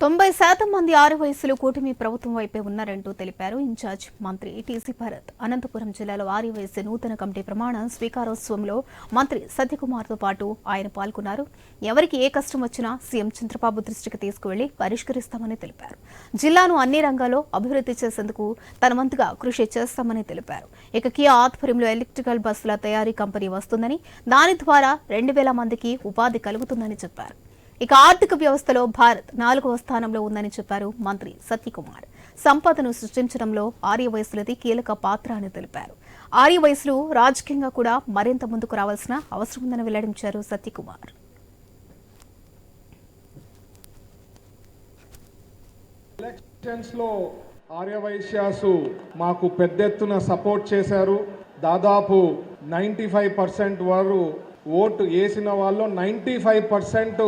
తొంభై శాతం మంది ఆరు వయసులు కూటమి ప్రభుత్వం వైపే ఉన్నారంటూ తెలిపారు. ఇన్ఛార్జ్ మంత్రి టీసీ భరత్. అనంతపురం జిల్లాలో ఆరు వయసు నూతన కమిటీ ప్రమాణ స్వీకారోత్సవంలో మంత్రి సత్యకుమార్తో పాటు ఆయన పాల్గొన్నారు. ఎవరికి ఏ కష్టం వచ్చినా సీఎం చంద్రబాబు దృష్టికి తీసుకువెళ్ళి పరిష్కరిస్తామని తెలిపారు. జిల్లాను అన్ని రంగాల్లో అభివృద్ధి చేసేందుకు తన వంతుగా కృషి చేస్తామని తెలిపారు. ఇక కియా ఆధ్వర్యంలో ఎలక్ట్రికల్ బస్సుల తయారీ కంపెనీ వస్తుందని దాని ద్వారా రెండు వేల మందికి ఉపాధి కలుగుతుందని చెప్పారు. ఇక ఆర్థిక వ్యవస్థలో భారత్ నాలుగవ స్థానంలో ఉందని చెప్పారు మంత్రి సత్యకుమార్. సంపదను సృష్టించడంలో ఆర్యవయస్సులది కీలక పాత్ర అని తెలిపారు. ఆర్యవయస్సులు రాజకీయంగా కూడా మరింత ముందుకు రావాల్సిన అవసరం ఉందని వెల్లడించారు సత్యకుమార్. ఎలక్షన్స్ ఆర్యవైశ్యాసు మాకు పెద్ద ఎత్తున సపోర్ట్ చేశారు. దాదాపు నైంటీ ఫైవ్ పర్సెంట్ వారు ఓటు వేసిన వాళ్ళు నైంటీ ఫైవ్ పర్సెంట్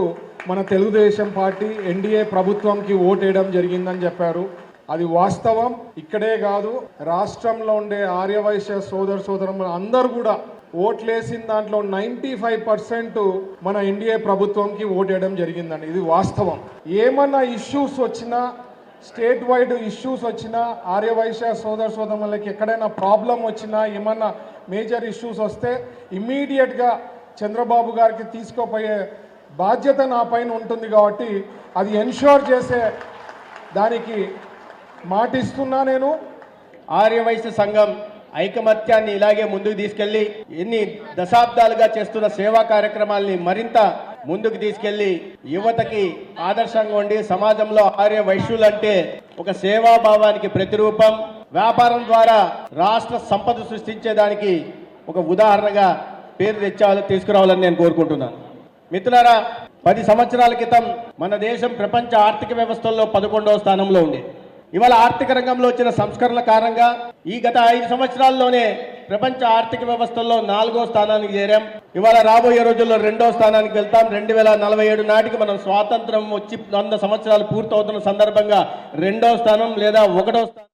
మన తెలుగుదేశం పార్టీ ఎన్డీఏ ప్రభుత్వంకి ఓటు వేయడం జరిగిందని చెప్పారు. అది వాస్తవం. ఇక్కడే కాదు రాష్ట్రంలో ఉండే ఆర్యవైశ్య సోదర సోదరులు అందరూ కూడా ఓట్లేసిన దాంట్లో నైంటీ ఫైవ్ పర్సెంట్ మన ఎన్డీఏ ప్రభుత్వంకి ఓటేయడం జరిగిందండి. ఇది వాస్తవం. ఏమన్నా ఇష్యూస్ వచ్చినా స్టేట్ వైడ్ ఇష్యూస్ వచ్చినా ఆర్యవైశ్య సోదర సోదరులకి ఎక్కడైనా ప్రాబ్లం వచ్చినా ఏమన్నా మేజర్ ఇష్యూస్ వస్తే ఇమ్మీడియట్గా చంద్రబాబు గారికి తీసుకోపోయే బాధ్యత నా పైన ఉంటుంది కాబట్టి అది ఎన్షోర్ చేసే దానికి మాటిస్తున్నా నేను. ఆర్యవైశ్య సంఘం ఐకమత్యాన్ని ఇలాగే ముందుకు తీసుకెళ్ళి ఎన్ని దశాబ్దాలుగా చేస్తున్న సేవా కార్యక్రమాల్ని మరింత ముందుకు తీసుకెళ్ళి యువతకి ఆదర్శంగా ఉండి సమాజంలో ఆర్య వైశ్యులంటే ఒక సేవాభావానికి ప్రతిరూపం. వ్యాపారం ద్వారా రాష్ట్ర సంపద సృష్టించేదానికి ఒక ఉదాహరణగా పేరు తెచ్చాలి తీసుకురావాలని నేను కోరుకుంటున్నాను. మిత్రులారా పది సంవత్సరాల క్రితం మన దేశం ప్రపంచ ఆర్థిక వ్యవస్థల్లో పదకొండవ స్థానంలో ఉంది. ఇవాళ ఆర్థిక రంగంలో వచ్చిన సంస్కరణల కారణంగా ఈ గత ఐదు సంవత్సరాల్లోనే ప్రపంచ ఆర్థిక వ్యవస్థల్లో నాలుగో స్థానానికి చేరాం. ఇవాళ రాబోయే రోజుల్లో రెండో స్థానానికి వెళ్తాం. రెండు వేల నలభై ఏడు నాటికి మనం స్వాతంత్రం వచ్చి వంద సంవత్సరాలు పూర్తవుతున్న సందర్భంగా రెండో స్థానం లేదా ఒకటో స్థానం